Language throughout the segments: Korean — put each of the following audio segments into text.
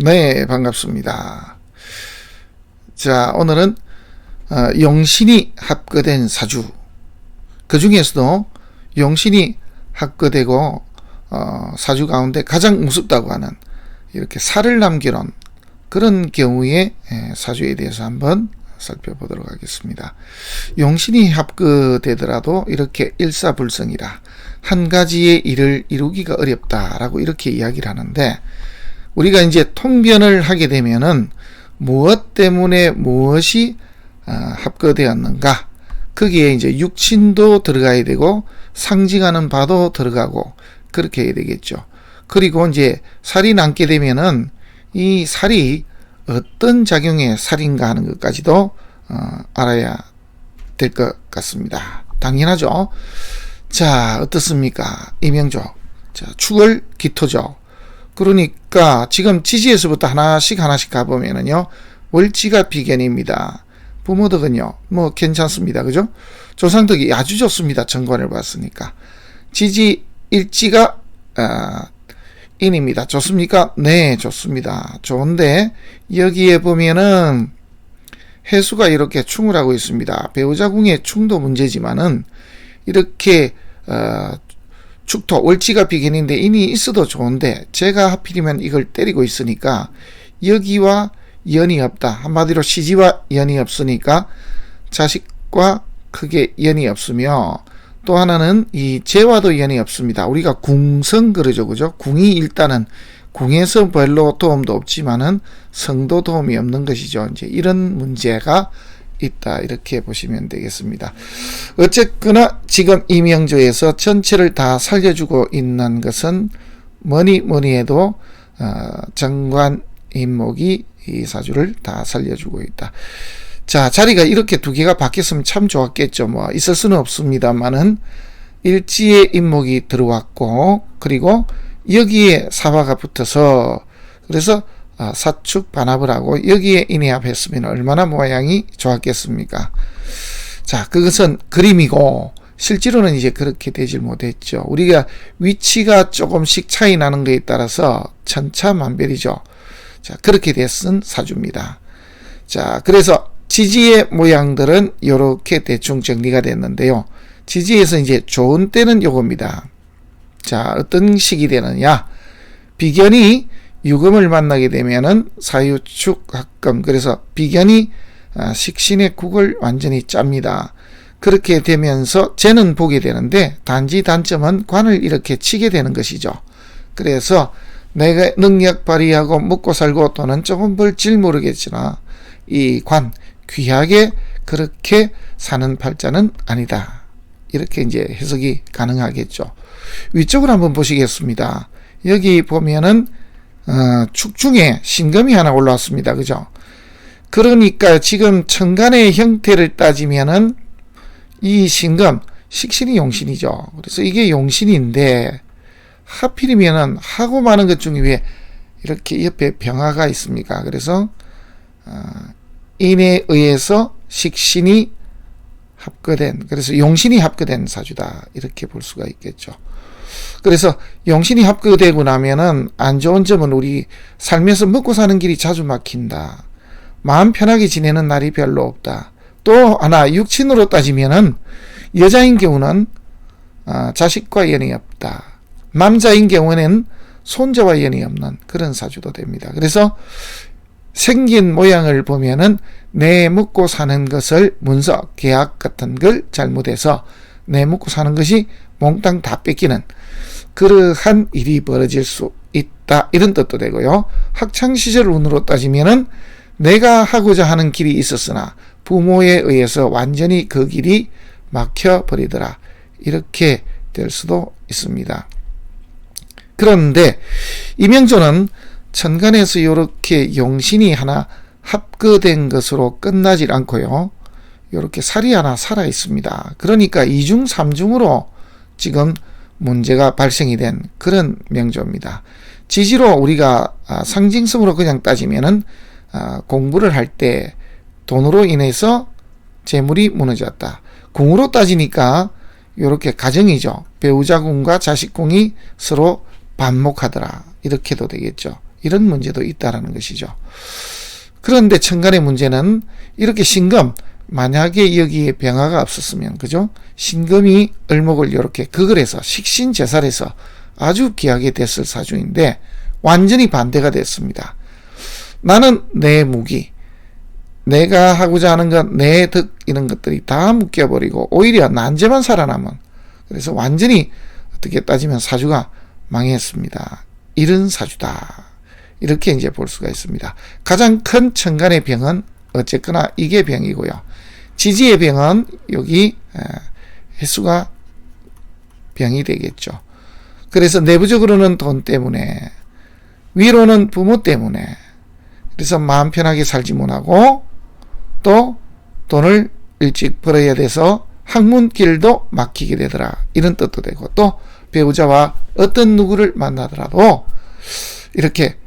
네, 반갑습니다. 자, 오늘은 어, 용신이 합거된 사주. 그 중에서도 용신이 합거되고 어, 사주 가운데 가장 무섭다고 하는 이렇게 살을 남겨놓은 그런 경우의 예, 사주에 대해서 한번 살펴보도록 하겠습니다. 용신이 합거되더라도 이렇게 일사불성이라 한 가지의 일을 이루기가 어렵다라고 이렇게 이야기를 하는데 우리가 이제 통변을 하게 되면은 무엇 때문에 무엇이 어, 합거되었는가 거기에 이제 육신도 들어가야 되고 상징하는 바도 들어가고 그렇게 해야 되겠죠. 그리고 이제 살이 남게 되면은 이 살이 어떤 작용의 살인가 하는 것까지도 어, 알아야 될 것 같습니다. 당연하죠. 자, 어떻습니까? 이명조. 자, 축을 기토죠. 그러니까 지금 지지에서부터 하나씩 하나씩 가보면은요, 월지가 비견입니다. 부모덕은요, 뭐 괜찮습니다. 그죠? 조상덕이 아주 좋습니다. 정관을 봤으니까. 지지 일지가, 아, 인입니다. 좋습니까? 네, 좋습니다. 좋은데, 여기에 보면은, 해수가 이렇게 충을 하고 있습니다. 배우자 궁의 충도 문제지만은, 이렇게, 어, 축토, 월지가 비견인데 인이 있어도 좋은데, 제가 하필이면 이걸 때리고 있으니까, 여기와 연이 없다. 한마디로 시지와 연이 없으니까, 자식과 크게 연이 없으며, 또 하나는 이 재와도 연이 없습니다. 우리가 궁성 그러죠. 그죠? 궁이 일단은 궁에서 별로 도움도 없지만은 성도 도움이 없는 것이죠. 이제 이런 문제가 있다. 이렇게 보시면 되겠습니다. 어쨌거나 지금 이명조에서 전체를 다 살려주고 있는 것은 뭐니 뭐니 해도 어, 정관 임목이 이 사주를 다 살려주고 있다. 자, 자리가 이렇게 두 개가 바뀌었으면 참 좋았겠죠. 뭐, 있을 수는 없습니다만은, 일지의 인목이 들어왔고, 그리고 여기에 사화가 붙어서, 그래서 아, 사축 반합을 하고, 여기에 인해합했으면 얼마나 모양이 좋았겠습니까? 자, 그것은 그림이고, 실제로는 이제 그렇게 되질 못했죠. 우리가 위치가 조금씩 차이 나는 것에 따라서 천차만별이죠. 자, 그렇게 됐은 사주입니다. 자, 그래서 지지의 모양들은 이렇게 대충 정리가 됐는데요. 지지에서 이제 좋은 때는 요겁니다. 자, 어떤 식이 되느냐? 비견이 유금을 만나게 되면은 사유축 합금. 그래서 비견이 아, 식신의 국을 완전히 짭니다. 그렇게 되면서 쟤는 보게 되는데 단지 단점은 관을 이렇게 치게 되는 것이죠. 그래서 내가 능력 발휘하고 먹고 살고 돈은 조금 벌질 모르겠으나 이 관, 귀하게 그렇게 사는 팔자는 아니다. 이렇게 이제 해석이 가능하겠죠. 위쪽을 한번 보시겠습니다. 여기 보면은 어, 축중에 신금이 하나 올라왔습니다. 그죠? 그러니까 지금 천간의 형태를 따지면은 이 신금 식신이 용신이죠. 그래서 이게 용신인데 하필이면은 하고 많은 것 중에 왜 이렇게 옆에 병화가 있습니까? 그래서 어, 인에 의해서 식신이 합거된 그래서 용신이 합거된 사주다 이렇게 볼 수가 있겠죠. 그래서 용신이 합거되고 나면은 안 좋은 점은 우리 삶에서 먹고 사는 길이 자주 막힌다. 마음 편하게 지내는 날이 별로 없다. 또 하나 육친으로 따지면은 여자인 경우는 아, 자식과 연이 없다. 남자인 경우에는 손자와 연이 없는 그런 사주도 됩니다. 그래서 생긴 모양을 보면은 내 먹고 사는 것을 문서, 계약 같은 걸 잘못해서 내 먹고 사는 것이 몽땅 다 뺏기는 그러한 일이 벌어질 수 있다. 이런 뜻도 되고요. 학창시절 운으로 따지면은 내가 하고자 하는 길이 있었으나 부모에 의해서 완전히 그 길이 막혀버리더라. 이렇게 될 수도 있습니다. 그런데 이명조는 천간에서 이렇게 용신이 하나 합거된 것으로 끝나질 않고요. 이렇게 살이 하나 살아 있습니다. 그러니까 이중 삼중으로 지금 문제가 발생이 된 그런 명조입니다. 지지로 우리가 아, 상징성으로 그냥 따지면은 아, 공부를 할 때 돈으로 인해서 재물이 무너졌다. 궁으로 따지니까 이렇게 가정이죠. 배우자 궁과 자식 궁이 서로 반목하더라. 이렇게도 되겠죠. 이런 문제도 있다라는 것이죠. 그런데 천간의 문제는 이렇게 신금 만약에 여기에 병화가 없었으면 그죠? 신금이 을목을 이렇게 극을 해서 식신제살해서 아주 귀하게 됐을 사주인데 완전히 반대가 됐습니다. 나는 내 무기, 내가 하고자 하는 것, 내 덕, 이런 것들이 다 묶여버리고 오히려 난제만 살아남은 그래서 완전히 어떻게 따지면 사주가 망했습니다. 이런 사주다. 이렇게 이제 볼 수가 있습니다. 가장 큰 천간의 병은 어쨌거나 이게 병이고요. 지지의 병은 여기 횟수가 병이 되겠죠. 그래서 내부적으로는 돈 때문에 위로는 부모 때문에 그래서 마음 편하게 살지 못하고 또 돈을 일찍 벌어야 돼서 학문길도 막히게 되더라 이런 뜻도 되고 또 배우자와 어떤 누구를 만나더라도 이렇게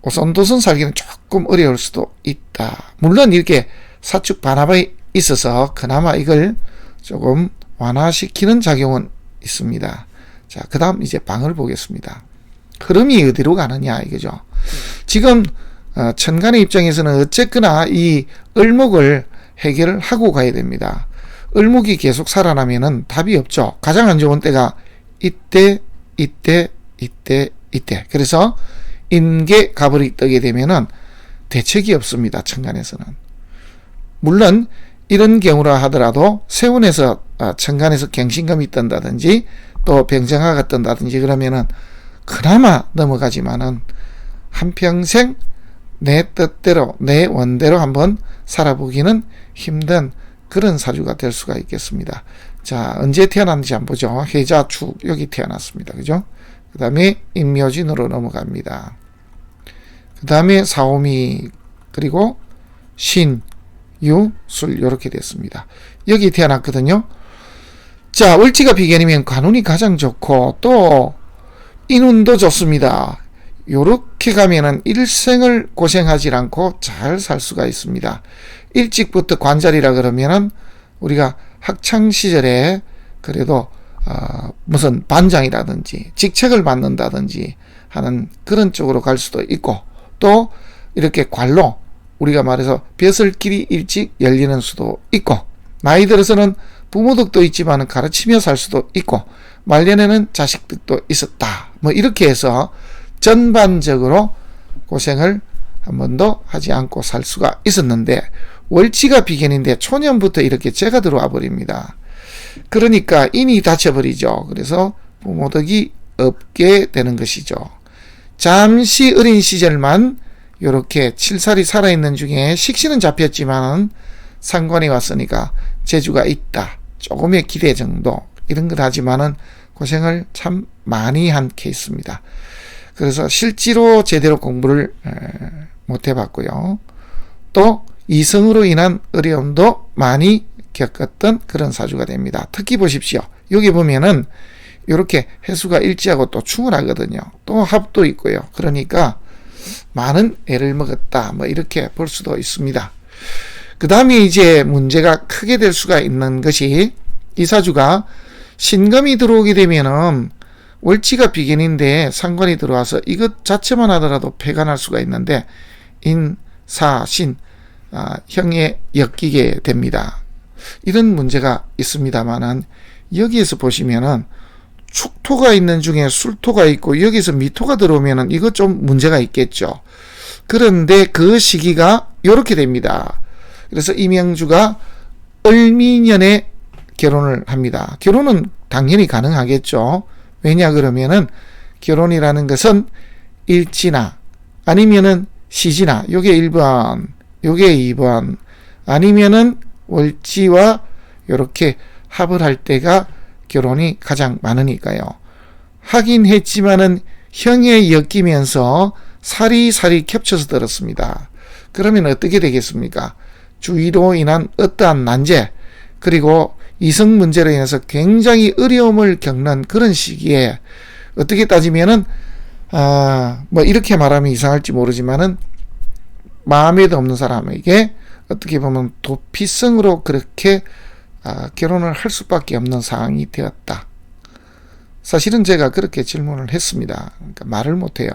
오손도손 살기는 조금 어려울 수도 있다. 물론 이렇게 사축 반합이 있어서 그나마 이걸 조금 완화시키는 작용은 있습니다. 자, 그 다음 이제 방을 보겠습니다. 흐름이 어디로 가느냐 이거죠. 지금 어, 천간의 입장에서는 어쨌거나 이 을목을 해결을 하고 가야 됩니다. 을목이 계속 살아나면은 답이 없죠. 가장 안 좋은 때가 이때, 이때, 이때, 이때. 그래서 인계 가불이 뜨게 되면은 대책이 없습니다. 천간에서는. 물론 이런 경우라 하더라도 세운에서 아, 천간에서 갱신감이 뜬다든지 또 병정화가 뜬다든지 그러면은 그나마 넘어가지만은 한평생 내 뜻대로 내 원대로 한번 살아보기는 힘든 그런 사주가 될 수가 있겠습니다. 자 언제 태어났는지 한번 보죠. 해자축 여기 태어났습니다. 그죠? 그 다음에 임묘진으로 넘어갑니다. 그 다음에 사오미 그리고 신, 유, 술 이렇게 됐습니다. 여기 태어났거든요. 자 월지가 비견이면 관운이 가장 좋고 또 인운도 좋습니다. 요렇게 가면은 일생을 고생하지 않고 잘 살 수가 있습니다. 일찍부터 관자리라 그러면은 우리가 학창 시절에 그래도 어, 무슨 반장이라든지 직책을 맡는다든지 하는 그런 쪽으로 갈 수도 있고 또 이렇게 관로 우리가 말해서 벼슬길이 일찍 열리는 수도 있고 나이 들어서는 부모 덕도 있지만 가르치며 살 수도 있고 말년에는 자식들도 있었다 뭐 이렇게 해서 전반적으로 고생을 한 번도 하지 않고 살 수가 있었는데 월치가 비견인데 초년부터 이렇게 재가 들어와 버립니다. 그러니까 인이 닫혀버리죠. 그래서 부모덕이 없게 되는 것이죠. 잠시 어린 시절만 이렇게 칠살이 살아있는 중에 식신은 잡혔지만 상관이 왔으니까 재주가 있다. 조금의 기대 정도 이런 걸 하지만은 고생을 참 많이 한 케이스입니다. 그래서 실제로 제대로 공부를 못 해봤고요. 또 이성으로 인한 어려움도 많이 겪었던 그런 사주가 됩니다. 특히 보십시오. 여기 보면은 이렇게 해수가 일지하고 또 충분하거든요. 또 합도 있고요. 그러니까 많은 애를 먹었다. 뭐 이렇게 볼 수도 있습니다. 그 다음에 이제 문제가 크게 될 수가 있는 것이 이 사주가 신금이 들어오게 되면은 월치가 비견인데 상관이 들어와서 이것 자체만 하더라도 폐가 날 수가 있는데 인 사 신 아, 형에 엮이게 됩니다. 이런 문제가 있습니다만은 여기에서 보시면은 축토가 있는 중에 술토가 있고 여기서 미토가 들어오면은 이것 좀 문제가 있겠죠. 그런데 그 시기가 이렇게 됩니다. 그래서 이명주가 을미년에 결혼을 합니다. 결혼은 당연히 가능하겠죠. 왜냐 그러면은 결혼이라는 것은 일지나 아니면은 시지나 요게 1번 요게 2번 아니면은 월지와 이렇게 합을 할 때가 결혼이 가장 많으니까요. 하긴 했지만은 형에 엮이면서 사리사리 겹쳐서 들었습니다. 그러면 어떻게 되겠습니까? 주의로 인한 어떠한 난제 그리고 이성 문제로 인해서 굉장히 어려움을 겪는 그런 시기에 어떻게 따지면은 아, 뭐 이렇게 말하면 이상할지 모르지만은 마음에도 없는 사람에게 어떻게 보면 도피성으로 그렇게 아, 결혼을 할 수밖에 없는 상황이 되었다. 사실은 제가 그렇게 질문을 했습니다. 그러니까 말을 못해요.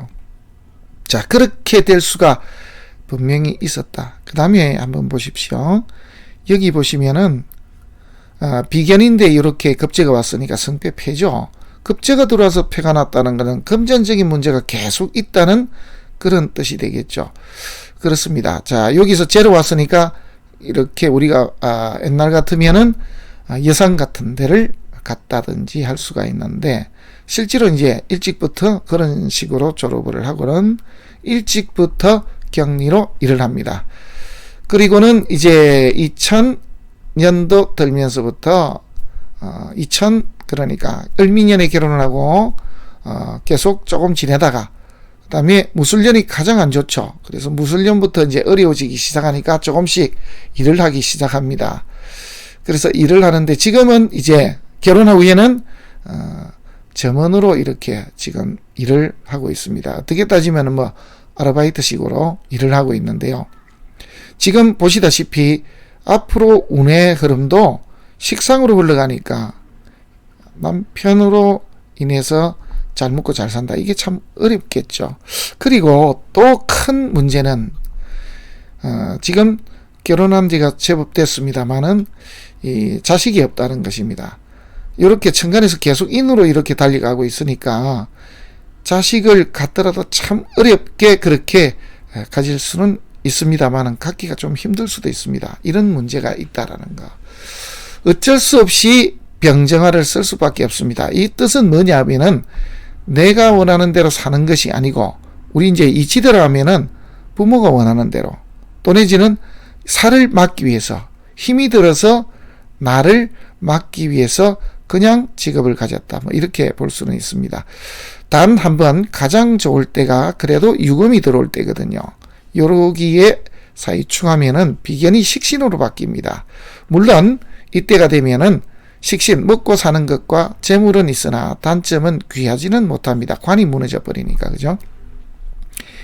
자, 그렇게 될 수가 분명히 있었다. 그 다음에 한번 보십시오. 여기 보시면은 아, 비견인데 이렇게 급제가 왔으니까 성패 패죠. 급제가 들어와서 패가 났다는 것은 금전적인 문제가 계속 있다는 그런 뜻이 되겠죠. 그렇습니다. 자, 여기서 제로 왔으니까 이렇게 우리가 아, 옛날 같으면은 아, 예상 같은 데를 갔다든지 할 수가 있는데 실제로 이제 일찍부터 그런 식으로 졸업을 하고는 일찍부터 격리로 일을 합니다. 그리고는 이제 2000년도 들면서부터 어, 2000 그러니까 을미년에 결혼을 하고 어, 계속 조금 지내다가 그 다음에 무술년이 가장 안 좋죠. 그래서 무술년부터 이제 어려워지기 시작하니까 조금씩 일을 하기 시작합니다. 그래서 일을 하는데 지금은 이제 결혼 후에는 어, 점원으로 이렇게 지금 일을 하고 있습니다. 어떻게 따지면 뭐 아르바이트식으로 일을 하고 있는데요. 지금 보시다시피 앞으로 운의 흐름도 식상으로 흘러가니까 남편으로 인해서 잘 먹고 잘 산다. 이게 참 어렵겠죠. 그리고 또 큰 문제는 어, 지금 결혼한 지가 제법 됐습니다만은 이 자식이 없다는 것입니다. 이렇게 천간에서 계속 인으로 이렇게 달려가고 있으니까 자식을 갖더라도 참 어렵게 그렇게 가질 수는 있습니다만은 갖기가 좀 힘들 수도 있습니다. 이런 문제가 있다라는 거. 어쩔 수 없이 병정화를 쓸 수밖에 없습니다. 이 뜻은 뭐냐면은 내가 원하는 대로 사는 것이 아니고 우리 이제 이치대로 하면은 부모가 원하는 대로 또 내지는 살을 막기 위해서 힘이 들어서 나를 막기 위해서 그냥 직업을 가졌다. 뭐 이렇게 볼 수는 있습니다. 단 한 번 가장 좋을 때가 그래도 유금이 들어올 때거든요. 요러기에 사이충하면은 비견이 식신으로 바뀝니다. 물론 이때가 되면은 식신 먹고 사는 것과 재물은 있으나 단점은 귀하지는 못합니다. 관이 무너져 버리니까 그죠?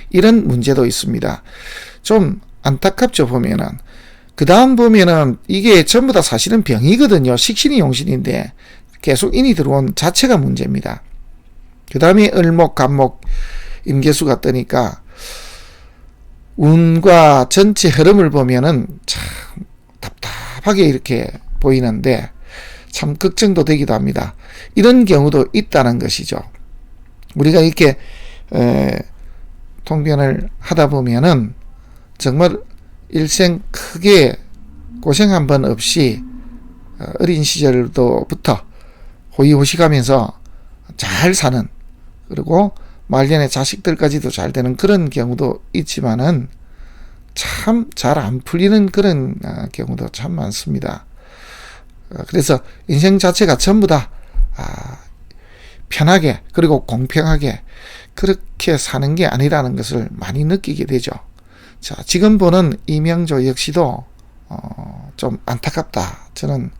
이런 문제도 있습니다. 좀 안타깝죠 보면은 그 다음 보면은 이게 전부 다 사실은 병이거든요. 식신이 용신인데 계속 인이 들어온 자체가 문제입니다. 그 다음에 을목, 간목, 임계수가 뜨니까 운과 전체 흐름을 보면은 참 답답하게 이렇게 보이는데 참 걱정도 되기도 합니다. 이런 경우도 있다는 것이죠. 우리가 이렇게 에, 통변을 하다 보면은 정말 일생 크게 고생 한 번 없이 어, 어린 시절도부터 호의호식하면서 잘 사는 그리고 말년에 자식들까지도 잘 되는 그런 경우도 있지만은 참 잘 안 풀리는 그런 어, 경우도 참 많습니다. 어, 그래서 인생 자체가 전부 다 아, 편하게 그리고 공평하게 그렇게 사는 게 아니라는 것을 많이 느끼게 되죠. 자, 지금 보는 이명조 역시도 어, 좀 안타깝다. 저는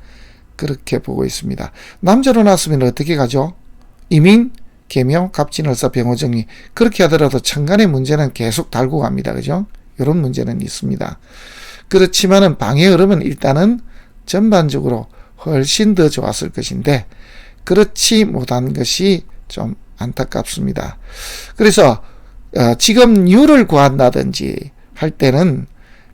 그렇게 보고 있습니다. 남자로 낳았으면 어떻게 가죠? 이민, 개명, 갑진을사, 병호정리 그렇게 하더라도 천간의 문제는 계속 달고 갑니다. 그죠? 이런 문제는 있습니다. 그렇지만은 방해 흐름은 일단은 전반적으로 훨씬 더 좋았을 것인데 그렇지 못한 것이 좀 안타깝습니다. 그래서 어, 지급률을 구한다든지 할 때는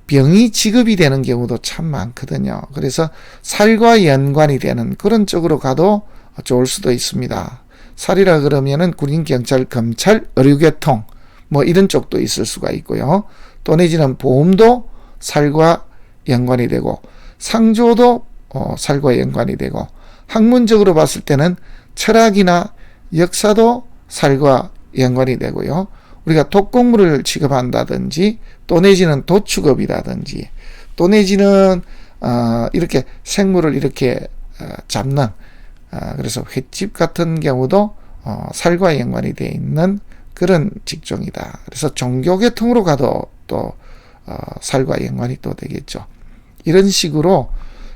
병이 지급이 되는 경우도 참 많거든요. 그래서 살과 연관이 되는 그런 쪽으로 가도 좋을 수도 있습니다. 살이라 그러면은 군인, 경찰, 검찰, 의료계통 뭐 이런 쪽도 있을 수가 있고요. 또 내지는 보험도 살과 연관이 되고 상조도 어, 살과 연관이 되고 학문적으로 봤을 때는 철학이나 역사도 살과 연관이 되고요. 우리가 독곡물을 취급한다든지 또 내지는 도축업이라든지 또 내지는 어, 이렇게 생물을 이렇게 어, 잡는 어, 그래서 횟집 같은 경우도 어, 살과 연관이 되어 있는 그런 직종이다. 그래서 종교계통으로 가도 또 어, 살과 연관이 또 되겠죠. 이런 식으로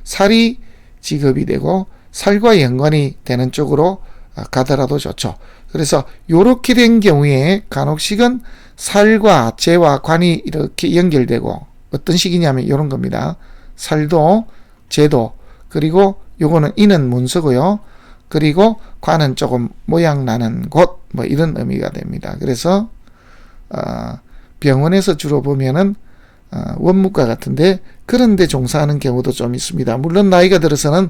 살이 직업이 되고 살과 연관이 되는 쪽으로 어, 가더라도 좋죠. 그래서 이렇게 된 경우에 간혹식은 살과 재와 관이 이렇게 연결되고 어떤 식이냐면 이런 겁니다. 살도 재도 그리고 요거는 이는 문서고요. 그리고 관은 조금 모양 나는 곳 뭐 이런 의미가 됩니다. 그래서 어, 병원에서 주로 보면은 어, 원무과 같은데 그런데 종사하는 경우도 좀 있습니다. 물론 나이가 들어서는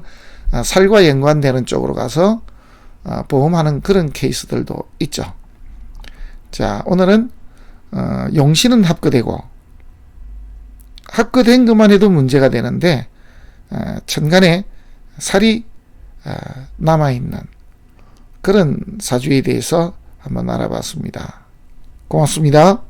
어, 살과 연관되는 쪽으로 가서 어, 보험하는 그런 케이스들도 있죠. 자 오늘은 어, 용신은 합거되고 합거된 것만 해도 문제가 되는데 어, 천간에 살이 어, 남아있는 그런 사주에 대해서 한번 알아봤습니다. 고맙습니다.